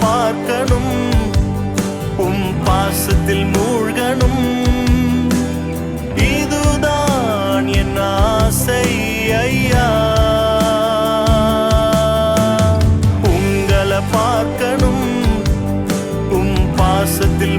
பார்க்கணும். உம் பாசத்தில் மூழ்கணும். இதுதான் என் ஆசை ஐயா. உங்களை பார்க்கணும். உம் பாசத்தில்